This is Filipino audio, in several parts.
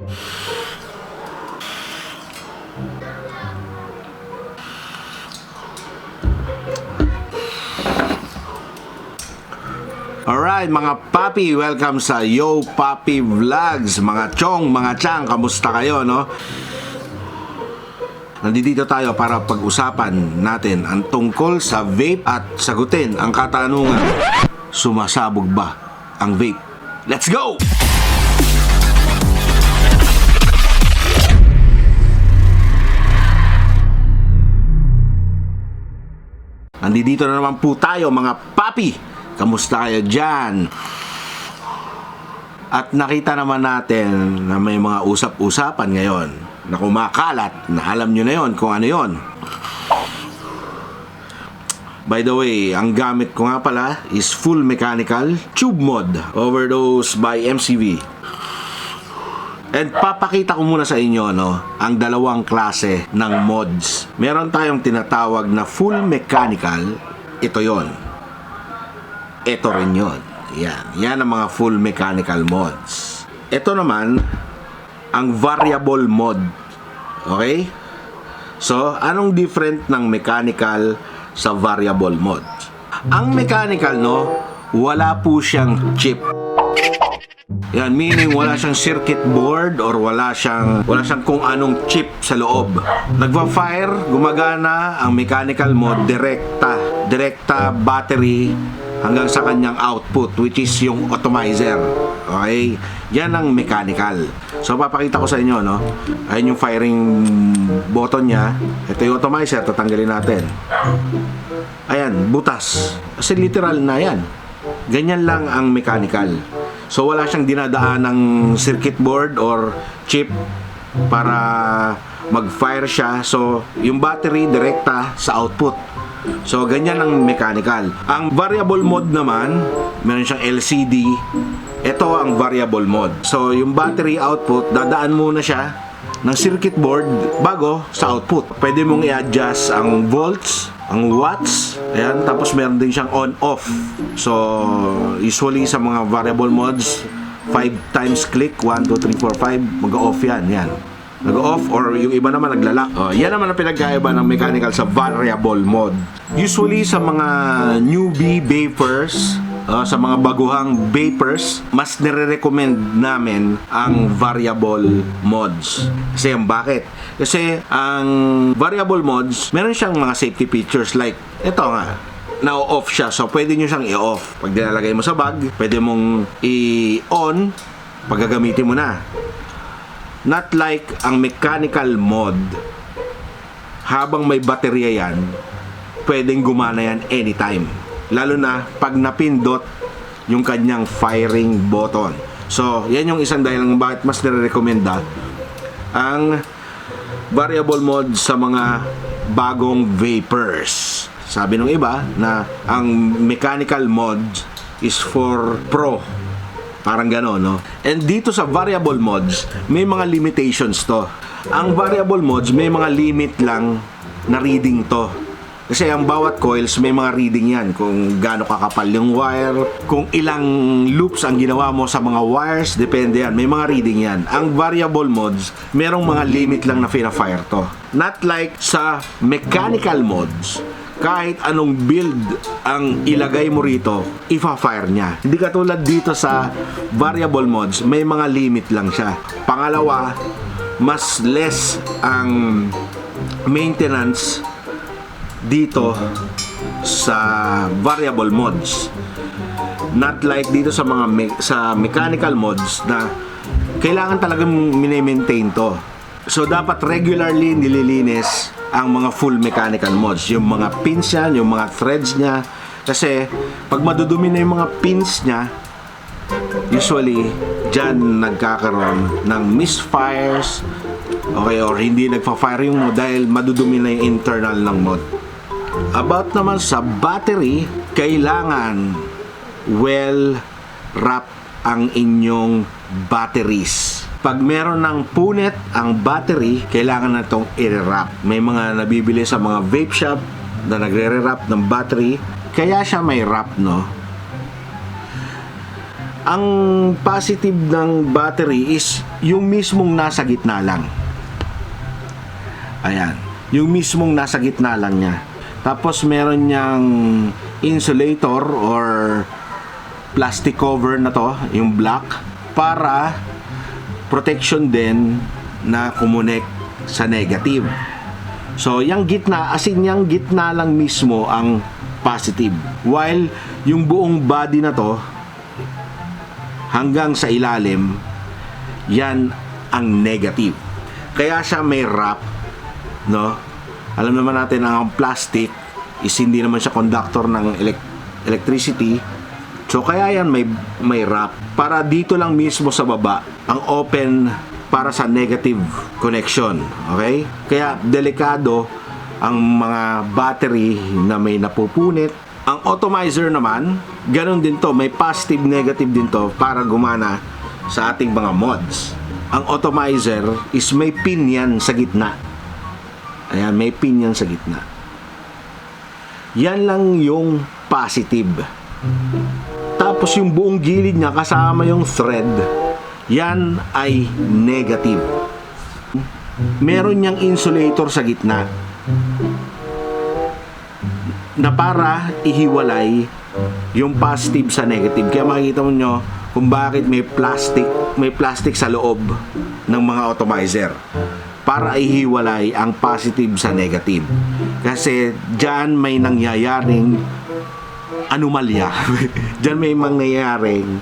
Alright mga papi, welcome sa Yo Papi Vlogs Mga chong, mga chang, kamusta kayo no? Nandito tayo para pag-usapan natin ang tungkol sa vape at sagutin ang katanungan Sumasabog ba ang vape? Let's go! Nandito na naman po tayo mga papi. Kamusta kayo dyan? At nakita naman natin na may mga usap-usapan ngayon na kumakalat na alam nyo na yon kung ano yon. By the way, ang gamit ko nga pala is full mechanical tube mod overdose by MCV. And papakita ko muna sa inyo no, ang dalawang klase ng mods. Meron tayong tinatawag na full mechanical. Ito yon. Ito rin yon. Yan. Yan ang mga full mechanical mods. Ito naman, ang variable mod. Okay? So, anong different ng mechanical sa variable mod? Ang mechanical, no, wala po siyang chip. Yan, meaning wala siyang circuit board or wala siyang wala siyang kung anong chip sa loob. Nagva-fire, gumagana ang mechanical mode direkta, direkta battery hanggang sa kanyang output which is yung atomizer. Okay? Yan ang mechanical. So papakita ko sa inyo no. Ayun yung firing button niya. Ito yung atomizer, tatanggalin natin. Ayan, butas. Kasi literal na yan. Ganyan lang ang mechanical. So wala siyang dinadaan ng circuit board or chip para mag-fire siya. So yung battery direkta sa output. So ganyan ang mechanical. Ang variable mode naman, meron siyang LCD. Ito ang variable mode. So yung battery output, dadaan muna siya ng circuit board bago sa output. Pwede mong i-adjust ang volts, ang watts, ayan, tapos meron din siyang on-off. So, usually sa mga variable modes, 5 times click, 1, 2, 3, 4, 5, mag-off yan, yan. Nag-off or yung iba naman naglalak. Oh, yan naman ang pinagkaiba ng mechanical sa variable mode. Usually sa mga newbie vapers, uh, sa mga baguhang vapers, mas nire-recommend namin ang variable mods. Kasi yung bakit? Kasi ang variable mods, meron siyang mga safety features like ito nga, na-off siya. So, pwede nyo siyang i-off. Pag nilalagay mo sa bag, pwede mong i-on pag gagamitin mo na. Not like ang mechanical mod, habang may baterya yan, pwedeng gumana yan anytime. Lalo na pag napindot yung kanyang firing button. So, yan yung isang dahil ng bakit mas nire-recommenda ang variable mode sa mga bagong vapors. Sabi ng iba na ang mechanical mode is for pro. Parang gano'n, no? And dito sa variable modes, may mga limitations to. Ang variable modes, may mga limit lang na reading to. Kasi ang bawat coils, may mga reading yan. Kung gaano kakapal yung wire, kung ilang loops ang ginawa mo sa mga wires, depende yan. May mga reading yan. Ang variable modes, merong mga limit lang na fina-fire to. Not like sa mechanical modes, kahit anong build ang ilagay mo rito, ifa-fire niya. Hindi katulad dito sa variable modes, may mga limit lang siya. Pangalawa, mas less ang maintenance dito sa variable mods. Not like dito sa mga me- sa mechanical mods na kailangan talagang mini-maintain to. So dapat regularly nililinis ang mga full mechanical mods, yung mga pins niya, yung mga threads niya. Kasi pag madudumi na yung mga pins niya, usually dyan nagkakaroon ng misfires okay or hindi nagfa-fire yung mod dahil madudumi na yung internal ng mod about naman sa battery kailangan well wrap ang inyong batteries pag meron ng punit ang battery kailangan na itong i-wrap may mga nabibili sa mga vape shop na nagre-wrap ng battery kaya siya may wrap no ang positive ng battery is yung mismong nasa gitna lang. Ayan. Yung mismong nasa gitna lang niya. Tapos meron niyang insulator or plastic cover na to, yung black, para protection din na kumunek sa negative. So, yung gitna, as in yung gitna lang mismo ang positive. While yung buong body na to, hanggang sa ilalim, yan ang negative. Kaya siya may wrap, no? Alam naman natin na ang plastic is hindi naman siya conductor ng elec- electricity. So kaya yan may may wrap para dito lang mismo sa baba ang open para sa negative connection, okay? Kaya delikado ang mga battery na may napupunit. Ang atomizer naman, ganun din to, may positive negative din to para gumana sa ating mga mods. Ang atomizer is may pin yan sa gitna. Ayan, may pin yan sa gitna. Yan lang yung positive. Tapos yung buong gilid niya kasama yung thread, yan ay negative. Meron niyang insulator sa gitna na para ihiwalay yung positive sa negative. Kaya makikita mo nyo kung bakit may plastic, may plastic sa loob ng mga atomizer para ihiwalay ang positive sa negative. Kasi dyan may nangyayaring anomalya. dyan may mangyayaring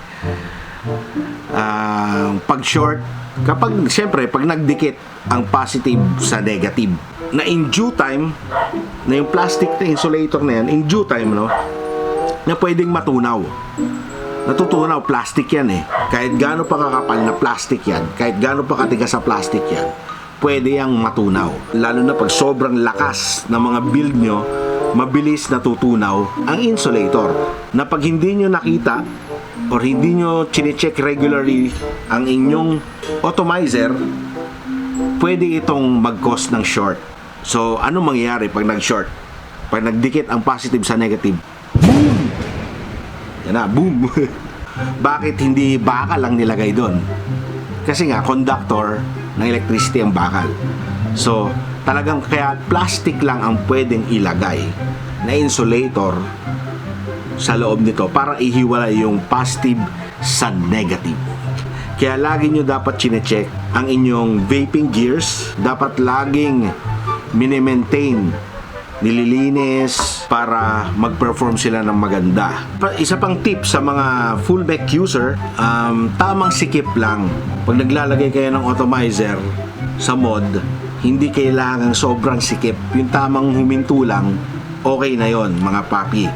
ah, pag-short kapag siyempre pag nagdikit ang positive sa negative na in due time na yung plastic na insulator na yan in due time no na pwedeng matunaw natutunaw plastic yan eh kahit gaano pa kakapal na plastic yan kahit gaano pa katigas sa plastic yan pwede yang matunaw. Lalo na pag sobrang lakas ng mga build nyo mabilis natutunaw ang insulator. Na pag hindi nyo nakita or hindi nyo chinecheck regularly ang inyong atomizer pwede itong mag-cause ng short. So ano mangyayari pag nag-short? Pag nagdikit ang positive sa negative boom! Yan na boom! Bakit hindi bakal lang nilagay doon? Kasi nga conductor ng electricity ang bakal so talagang kaya plastic lang ang pwedeng ilagay na insulator sa loob nito para ihiwalay yung positive sa negative. Kaya lagi nyo dapat chinecheck ang inyong vaping gears. Dapat laging minimaintain, nililinis para mag-perform sila ng maganda. Isa pang tip sa mga full back user, um, tamang sikip lang. Pag naglalagay kayo ng atomizer sa mod, hindi kailangang sobrang sikip. Yung tamang huminto lang, okay na yon mga papi.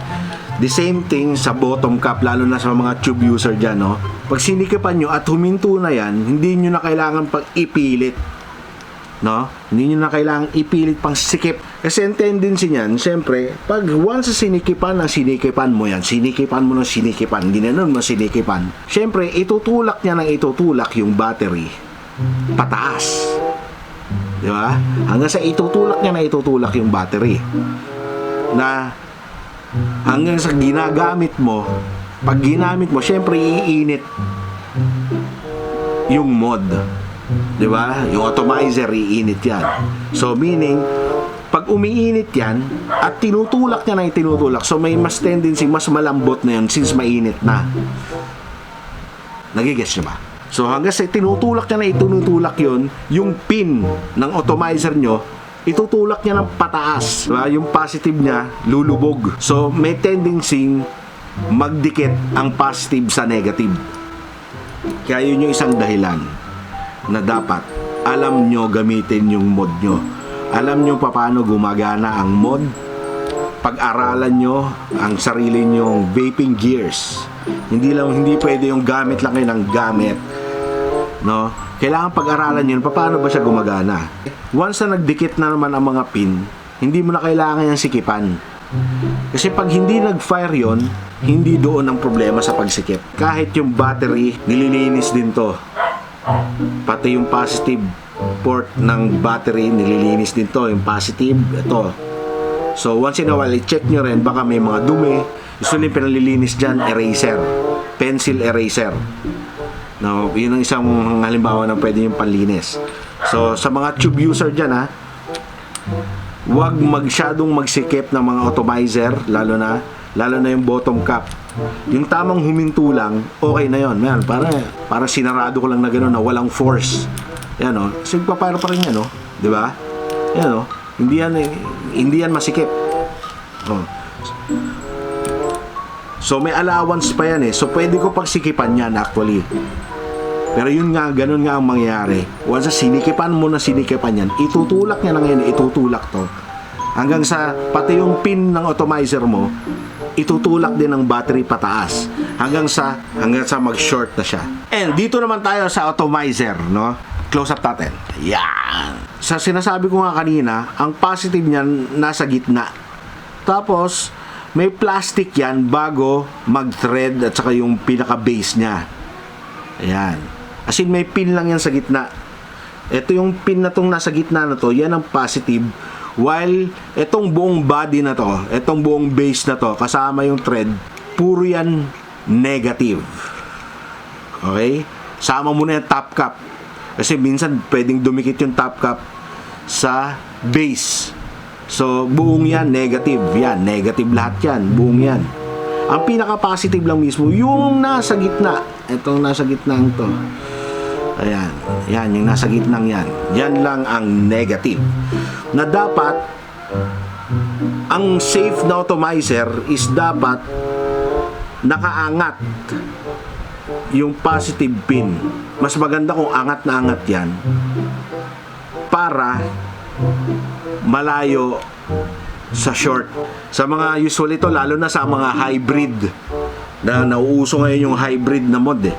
The same thing sa bottom cap, lalo na sa mga tube user dyan, no? Pag sinikipan nyo at huminto na yan, hindi nyo na kailangan pag ipilit. No? Hindi nyo na kailangan ipilit pang sikip. Kasi ang tendency niyan, syempre, pag once sinikipan ng sinikipan mo yan, sinikipan mo ng sinikipan, ginanon mo sinikipan, syempre, itutulak niya ng itutulak yung battery pataas. Di ba? Hanggang sa itutulak niya na itutulak yung battery. Na hanggang sa ginagamit mo, pag ginamit mo, syempre iinit yung mod. Di ba? Yung atomizer, iinit yan. So, meaning, pag umiinit yan, at tinutulak niya na yung tinutulak, so may mas tendency, mas malambot na yun since mainit na. Nagigets niyo ba? So hanggang sa tinutulak niya na itinutulak yon yung pin ng atomizer nyo, itutulak niya ng pataas. Diba? Yung positive niya, lulubog. So may tendency magdikit ang positive sa negative. Kaya yun yung isang dahilan na dapat alam nyo gamitin yung mod nyo. Alam nyo paano gumagana ang mod. Pag-aralan nyo ang sarili nyong vaping gears. Hindi lang hindi pwede yung gamit lang kayo ng gamit. No? Kailangan pag-aralan yun paano ba siya gumagana. Once na nagdikit na naman ang mga pin, hindi mo na kailangan yung sikipan. Kasi pag hindi nag-fire yon, hindi doon ang problema sa pagsikip. Kahit yung battery, nililinis din to. Pati yung positive port ng battery, nililinis din to. Yung positive, ito. So, once in a while, i-check nyo rin, baka may mga dumi. Gusto nyo pinalilinis dyan, eraser. Pencil eraser. No, yun ang isang halimbawa ng pwede yung panlinis. So, sa mga tube user dyan ha, huwag magsyadong magsikip ng mga atomizer, lalo na, lalo na yung bottom cap. Yung tamang huminto lang, okay na yon. Yan, para, para sinarado ko lang na gano'n na walang force. Yan o, kasi papara pa rin yan o. Di ba? Yan o, hindi yan, hindi yan masikip. Oh. So may allowance pa yan eh. So pwede ko pagsikipan yan actually. Pero yun nga, ganun nga ang mangyayari. Once sinikipan mo na sinikipan yan, itutulak niya na ngayon, itutulak to. Hanggang sa, pati yung pin ng atomizer mo, itutulak din ng battery pataas. Hanggang sa, hanggang sa mag-short na siya. And dito naman tayo sa atomizer, no? Close up natin. Yan. Sa sinasabi ko nga kanina, ang positive niyan nasa gitna. Tapos, may plastic yan bago mag-thread at saka yung pinaka-base niya. Ayan. As in, may pin lang yan sa gitna. Ito yung pin na tong nasa gitna na to, yan ang positive. While itong buong body na to, itong buong base na to, kasama yung thread, puro yan negative. Okay? Sama mo na yung top cap. Kasi minsan pwedeng dumikit yung top cap sa base. So, buong yan, negative. Yan, negative lahat yan. Buong yan. Ang pinaka-positive lang mismo, yung nasa gitna. Itong nasa gitna to. Ayan. Yan, yung nasa gitnang yan. Yan lang ang negative. Na dapat, ang safe na atomizer is dapat nakaangat yung positive pin. Mas maganda kung angat na angat yan para malayo sa short. Sa mga usual ito, lalo na sa mga hybrid na nauuso ngayon yung hybrid na mod eh.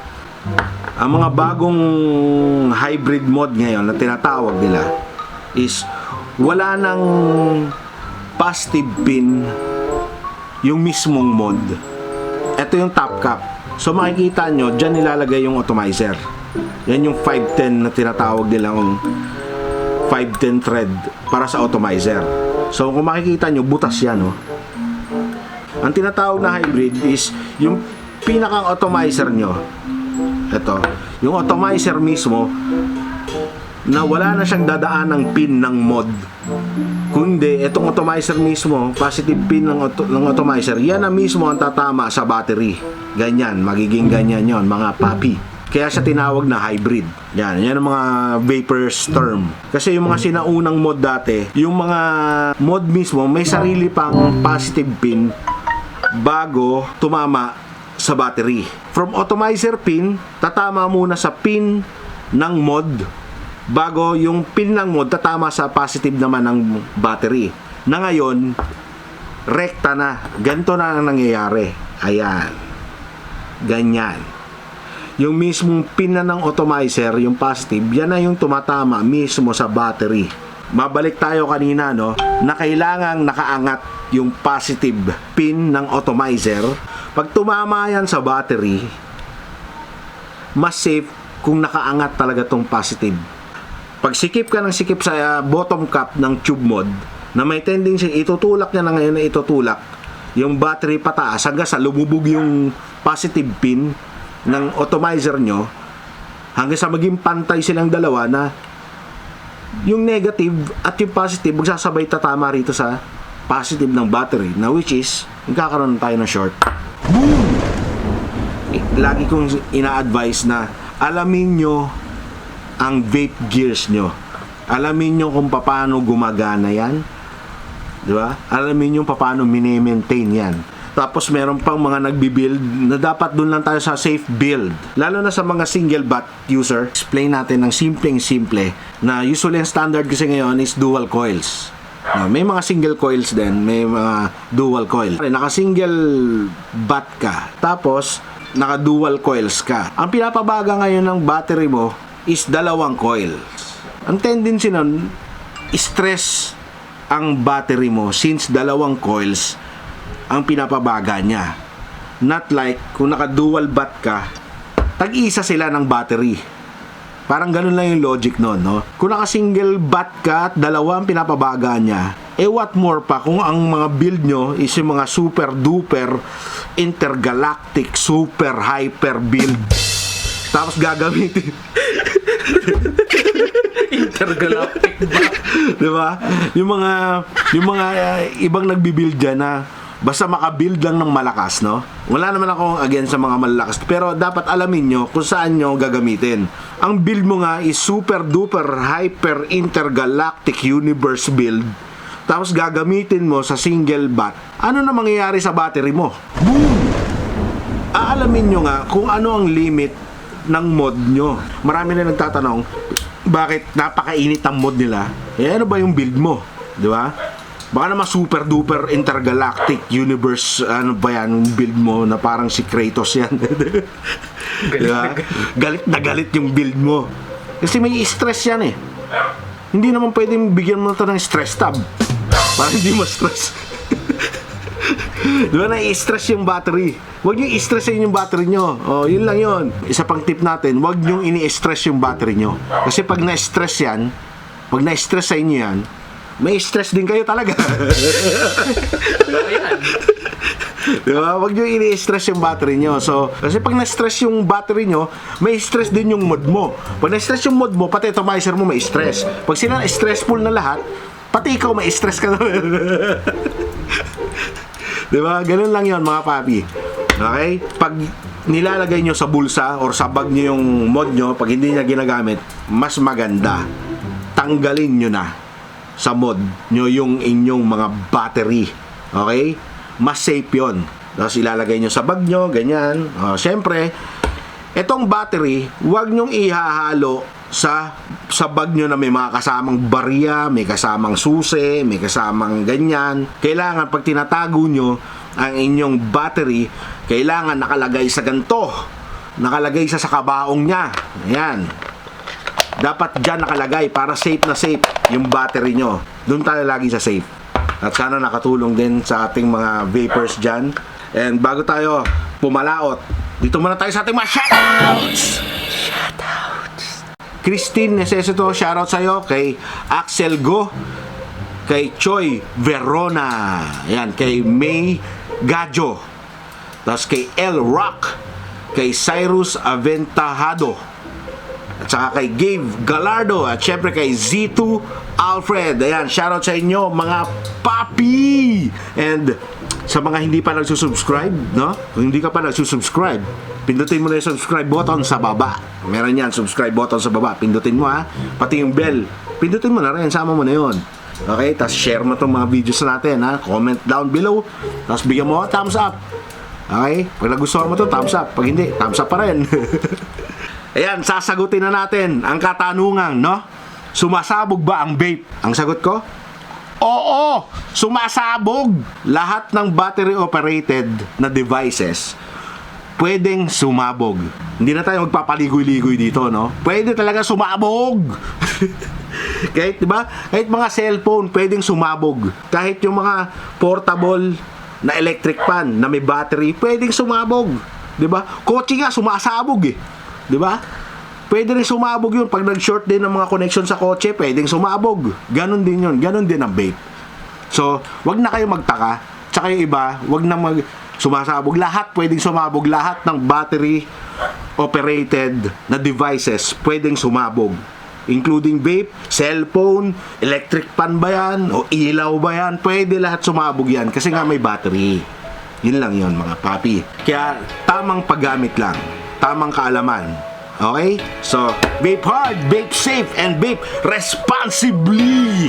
Ang mga bagong hybrid mod ngayon na tinatawag nila is wala nang positive pin yung mismong mod. Ito yung top cap. So makikita nyo, dyan nilalagay yung atomizer. Yan yung 510 na tinatawag nilang 510 thread para sa atomizer. So kung makikita nyo, butas yan. Oh. Ang tinatawag na hybrid is yung pinakang atomizer nyo. Ito. Yung atomizer mismo na wala na siyang dadaan ng pin ng mod. Kung hindi, itong atomizer mismo, positive pin ng, auto- ng atomizer, yan na mismo ang tatama sa battery. Ganyan, magiging ganyan yon mga papi. Kaya siya tinawag na hybrid. Yan, yan ang mga vapors term. Kasi yung mga sinaunang mod dati, yung mga mod mismo may sarili pang positive pin bago tumama sa battery. From atomizer pin, tatama muna sa pin ng mod bago yung pin ng mod tatama sa positive naman ng battery. Na ngayon, rekta na. Ganito na ang nangyayari. Ayan. Ganyan. Yung mismong pin na ng atomizer, yung positive, yan na yung tumatama mismo sa battery. Mabalik tayo kanina, no, na kailangang nakaangat yung positive pin ng atomizer. Pag tumama yan sa battery, mas safe kung nakaangat talaga tong positive. Pag sikip ka ng sikip sa uh, bottom cap ng tube mod, na may tendency itutulak niya na ngayon na itutulak yung battery pataas hanggang sa lumubog yung positive pin ng atomizer nyo hanggang sa maging pantay silang dalawa na yung negative at yung positive magsasabay tatama rito sa positive ng battery na which is nagkakaroon tayo ng short boom Eh, lagi kong ina-advise na alamin nyo ang vape gears nyo alamin nyo kung paano gumagana yan di ba alamin nyo paano mini-maintain yan tapos meron pang mga nagbi-build na dapat doon lang tayo sa safe build. Lalo na sa mga single bat user. Explain natin ng simpleng simple na usually ang standard kasi ngayon is dual coils. No, may mga single coils din, may mga dual coil. Naka-single bat ka. Tapos naka-dual coils ka. Ang pinapabaga ngayon ng battery mo is dalawang coils. Ang tendency nun, stress ang battery mo since dalawang coils ang pinapabaga niya. Not like kung naka-dual bat ka, tag-isa sila ng battery. Parang ganun lang yung logic nun, no? Kung naka-single bat ka at dalawa ang pinapabaga niya, eh what more pa kung ang mga build nyo is yung mga super duper intergalactic super hyper build Tapos gagamitin, Intergalactic ba? di ba? Yung mga, yung mga uh, ibang nagbibuild dyan na basta makabuild lang ng malakas, no? Wala naman akong against sa mga malalakas. Pero dapat alamin nyo kung saan nyo gagamitin. Ang build mo nga is super duper hyper intergalactic universe build. Tapos gagamitin mo sa single bat. Ano na mangyayari sa battery mo? Boom! aalamin nyo nga kung ano ang limit ng mod nyo. Marami na nagtatanong, bakit napakainit ang mod nila? Eh ano ba yung build mo? Di ba? Baka naman super duper intergalactic universe, ano ba yan, yung build mo na parang si Kratos yan. Di ba? Galit na galit yung build mo. Kasi may stress yan eh. Hindi naman pwedeng bigyan mo na to ng stress tab. Para hindi ma-stress. Di ba na-stress yung battery? Huwag niyo i-stressin yung battery nyo. Oh, yun lang yun. Isa pang tip natin, huwag niyo ini-stress yung battery nyo. Kasi pag na-stress yan, pag na-stress sa inyo yan, may stress din kayo talaga. Di ba? Huwag niyo ini-stress yung battery nyo. So, kasi pag na-stress yung battery nyo, may stress din yung mod mo. Pag na-stress yung mod mo, pati atomizer mo may stress. Pag sila stressful na lahat, pati ikaw may stress ka na. Di ba? Ganun lang yon mga papi. Okay? Pag nilalagay nyo sa bulsa or sa bag nyo yung mod nyo, pag hindi niya ginagamit, mas maganda. Tanggalin nyo na sa mod nyo yung inyong mga battery. Okay? Mas safe yon. Tapos ilalagay nyo sa bag nyo, ganyan. O, Siyempre, Etong battery, huwag nyong ihahalo sa sa bag nyo na may mga kasamang barya, may kasamang susi, may kasamang ganyan. Kailangan pag tinatago nyo ang inyong battery, kailangan nakalagay sa ganto. Nakalagay sa sa kabaong niya. Ayan. Dapat dyan nakalagay para safe na safe yung battery nyo. Doon tayo lagi sa safe. At sana nakatulong din sa ating mga vapors dyan. And bago tayo pumalaot, dito muna tayo sa ating mga shoutouts! Christine Necesito, shoutout sa'yo. Kay Axel Go. Kay Choi Verona. Yan, kay May Gadjo. Tapos kay El Rock. Kay Cyrus Aventajado. At saka kay Gabe Galardo at syempre kay Z2 Alfred. Ayan, shoutout sa inyo mga papi! And sa mga hindi pa nagsusubscribe, no? Kung hindi ka pa nagsusubscribe, pindutin mo na yung subscribe button sa baba. Meron yan, subscribe button sa baba. Pindutin mo ha. Pati yung bell. Pindutin mo na rin, sama mo na yon. Okay, tapos share mo itong mga videos natin ha. Comment down below. Tapos bigyan mo thumbs up. Okay? Pag nagustuhan mo to, thumbs up. Pag hindi, thumbs up pa rin. Ayan, sasagutin na natin ang katanungan, no? Sumasabog ba ang vape? Ang sagot ko, Oo, sumasabog. Lahat ng battery operated na devices pwedeng sumabog. Hindi na tayo magpapaligoy-ligoy dito, no? Pwede talaga sumabog. kahit, di ba? Kahit mga cellphone, pwedeng sumabog. Kahit yung mga portable na electric fan na may battery, pwedeng sumabog. Di ba? Kotse nga, sumasabog eh. Di ba? Pwede rin sumabog yun. Pag nag-short din ng mga connection sa kotse, pwedeng sumabog. Ganon din yun. Ganon din ang vape. So, wag na kayo magtaka. Tsaka yung iba, wag na mag sumasabog. Lahat pwedeng sumabog. Lahat ng battery operated na devices pwedeng sumabog. Including vape, cellphone, electric pan ba yan, o ilaw ba yan, pwede lahat sumabog yan kasi nga may battery. Yun lang yun mga papi. Kaya tamang paggamit lang, tamang kaalaman. Okay? So, vape hard, vape safe, and vape responsibly.